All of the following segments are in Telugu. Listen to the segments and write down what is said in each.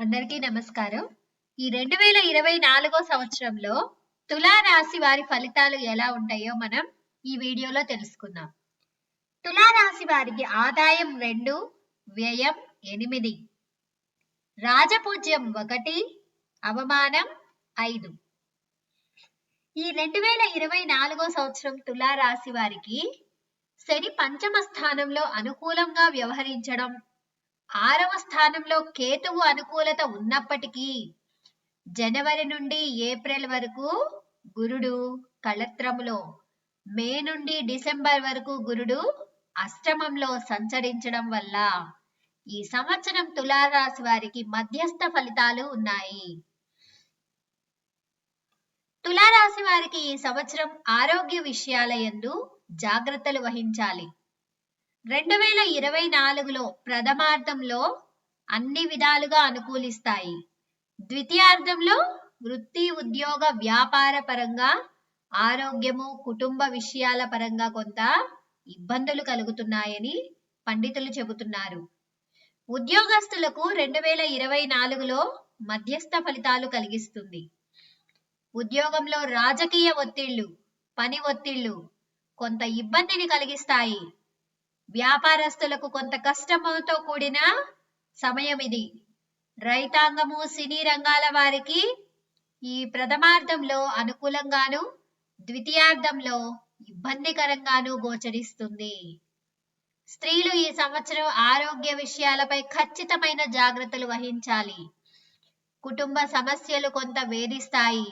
అందరికీ నమస్కారం. ఈ రెండు వేల ఇరవై నాలుగో సంవత్సరంలో తులా రాశి వారి ఫలితాలు ఎలా ఉంటాయో మనం ఈ వీడియోలో తెలుసుకుందాం. తులా రాశి వారికి ఆదాయం రెండు వ్యయం ఎనిమిది. రాజపూజ్యం ఒకటి అవమానం ఐదు. ఈ రెండు వేల ఇరవై నాలుగో సంవత్సరం తులా రాశి వారికి శని పంచమ స్థానంలో అనుకూలంగా వ్యవహరించడం ఆరవ స్థానంలో కేతువు అనుకూలత ఉన్నప్పటికీ జనవరి నుండి ఏప్రిల్ వరకు గురుడు కళత్రములో మే నుండి డిసెంబర్ వరకు గురుడు అష్టమంలో సంచరించడం వల్ల ఈ సంవత్సరం తులారాశి వారికి మధ్యస్థ ఫలితాలు ఉన్నాయి. తులారాశి వారికి ఈ సంవత్సరం ఆరోగ్య విషయాల యందు జాగ్రత్తలు వహించాలి. రెండు వేల ఇరవై నాలుగులో ప్రథమార్థంలో అన్ని విధాలుగా అనుకూలిస్తాయి. ద్వితీయార్థంలో వృత్తి ఉద్యోగ వ్యాపార పరంగా ఆరోగ్యము కుటుంబ విషయాల పరంగా కొంత ఇబ్బందులు కలుగుతున్నాయని పండితులు చెబుతున్నారు. ఉద్యోగస్తులకు రెండు వేల ఇరవై నాలుగులో మధ్యస్థ ఫలితాలు కలిగిస్తుంది. ఉద్యోగంలో రాజకీయ ఒత్తిళ్ళు పని ఒత్తిళ్ళు కొంత ఇబ్బందిని కలిగిస్తాయి. వ్యాపారస్తులకు కొంత కష్టముతో కూడిన సమయం ఇది. రైతాంగము సినీ రంగాల వారికి ఈ ప్రథమార్థంలో అనుకూలంగాను ద్వితీయార్థంలో ఇబ్బందికరంగాను గోచరిస్తుంది. స్త్రీలు ఈ సంవత్సరం ఆరోగ్య విషయాలపై ఖచ్చితమైన జాగ్రత్తలు వహించాలి. కుటుంబ సమస్యలు కొంత వేధిస్తాయి.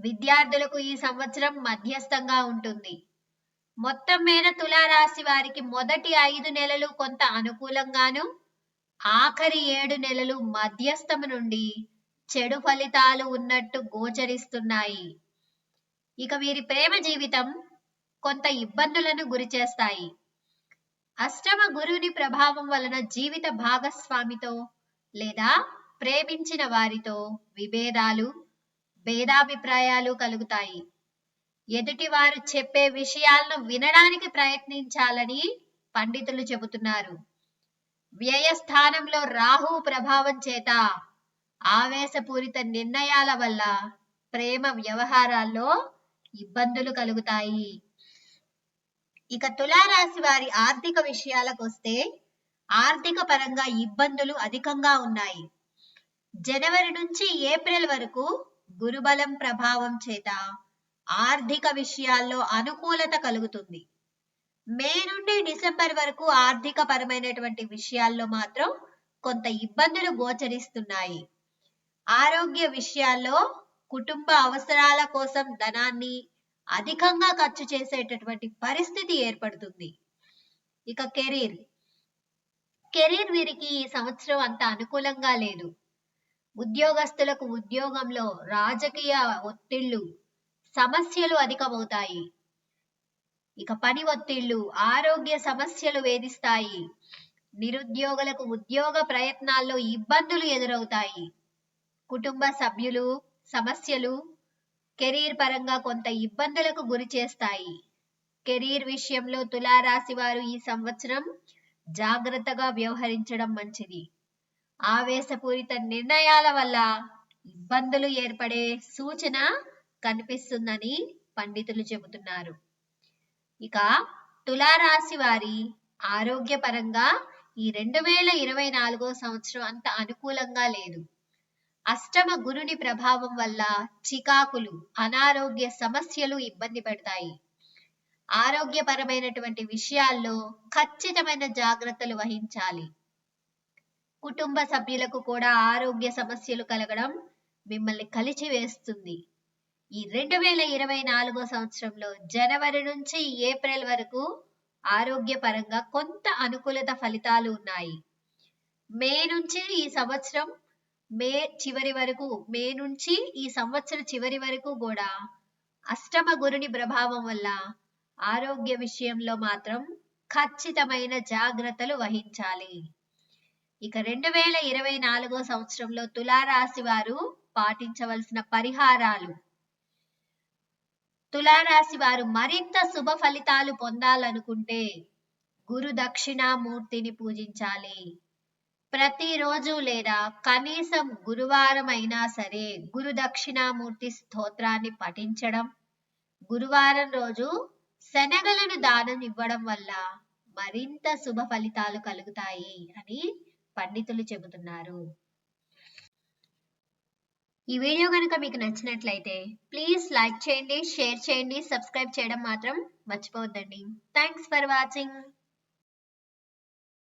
విద్యార్థులకు ఈ సంవత్సరం మధ్యస్థంగా ఉంటుంది. మొత్తం మీద తులారాశి వారికి మొదటి ఐదు నెలలు కొంత అనుకూలంగాను ఆఖరి ఏడు నెలలు మధ్యస్థము నుండి చెడు ఫలితాలు ఉన్నట్టు గోచరిస్తున్నాయి. ఇక వీరి ప్రేమ జీవితం కొంత ఇబ్బందులను గురిచేస్తాయి అష్టమ గురువుని ప్రభావం వలన జీవిత భాగస్వామితో లేదా ప్రేమించిన వారితో విభేదాలు భేదాభిప్రాయాలు కలుగుతాయి. ఎదుటి వారు చెప్పే విషయాలను వినడానికి ప్రయత్నించాలని పండితులు చెబుతున్నారు. వ్యయస్థానంలో రాహు ప్రభావం చేత ఆవేశపూరిత నిర్ణయాల వల్ల ప్రేమ వ్యవహారాల్లో ఇబ్బందులు కలుగుతాయి. ఇక తులారాశి వారి ఆర్థిక విషయాలకు వస్తే ఆర్థిక పరంగా ఇబ్బందులు అధికంగా ఉన్నాయి. జనవరి నుంచి ఏప్రిల్ వరకు గురుబలం ప్రభావం చేత ఆర్థిక విషయాల్లో అనుకూలత కలుగుతుంది. మే నుండి డిసెంబర్ వరకు ఆర్థిక పరమైనటువంటి విషయాల్లో మాత్రం కొంత ఇబ్బందులు గోచరిస్తున్నాయి. ఆరోగ్య విషయాల్లో కుటుంబ అవసరాల కోసం ధనాన్ని అధికంగా ఖర్చు చేసేటటువంటి పరిస్థితి ఏర్పడుతుంది. ఇక కెరీర్. కెరీర్ వీరికి ఈ సంవత్సరం అంత అనుకూలంగా లేదు. ఉద్యోగస్తులకు ఉద్యోగంలో రాజకీయ ఒత్తిళ్ళు సమస్యలు అధికమవుతాయి. ఇక పని ఒత్తిళ్ళు ఆరోగ్య సమస్యలు వేధిస్తాయి. నిరుద్యోగులకు ఉద్యోగ ప్రయత్నాల్లో ఇబ్బందులు ఎదురవుతాయి. కుటుంబ సభ్యులు సమస్యలు కెరీర్ పరంగా కొంత ఇబ్బందులకు గురి చేస్తాయి. కెరీర్ విషయంలో తులారాశి వారు ఈ సంవత్సరం జాగ్రత్తగా వ్యవహరించడం మంచిది. ఆవేశపూరిత నిర్ణయాల వల్ల ఇబ్బందులు ఏర్పడే సూచన కనిపిస్తుందని పండితులు చెబుతున్నారు. ఇక తులారాశి వారి ఆరోగ్యపరంగా ఈ రెండు వేల ఇరవై నాలుగో సంవత్సరం అంత అనుకూలంగా లేదు. అష్టమ గురుని ప్రభావం వల్ల చికాకులు అనారోగ్య సమస్యలు ఇబ్బంది పెడతాయి. ఆరోగ్యపరమైనటువంటి విషయాల్లో ఖచ్చితమైన జాగ్రత్తలు వహించాలి. కుటుంబ సభ్యులకు కూడా ఆరోగ్య సమస్యలు కలగడం మిమ్మల్ని కలిచి వేస్తుంది ఈ రెండు వేల ఇరవై నాలుగో సంవత్సరంలో జనవరి నుంచి ఏప్రిల్ వరకు ఆరోగ్యపరంగా కొంత అనుకూలత ఫలితాలు ఉన్నాయి. మే నుంచి ఈ సంవత్సరం మే చివరి వరకు మే నుంచి ఈ సంవత్సరం చివరి వరకు కూడా అష్టమ గురుని ప్రభావం వల్ల ఆరోగ్య విషయంలో మాత్రం ఖచ్చితమైన జాగ్రత్తలు వహించాలి. ఇక రెండు వేల ఇరవై నాలుగో సంవత్సరంలో తులారాశి వారు పాటించవలసిన పరిహారాలు తులారాశి వారు మరింత శుభ ఫలితాలు పొందాలనుకుంటే గురు దక్షిణామూర్తిని పూజించాలి. ప్రతిరోజు లేదా కనీసం గురువారం అయినా సరే గురు దక్షిణామూర్తి స్తోత్రాన్ని పఠించడం గురువారం రోజు శనగలను దానం ఇవ్వడం వల్ల మరింత శుభ ఫలితాలు కలుగుతాయి అని పండితులు చెబుతున్నారు. ఈ వీడియో కనుక మీకు నచ్చినట్లయితే ప్లీజ్ లైక్ చేయండి షేర్ చేయండి సబ్స్క్రైబ్ చేయడం మాత్రం మర్చిపోవద్దండి. Thanks for watching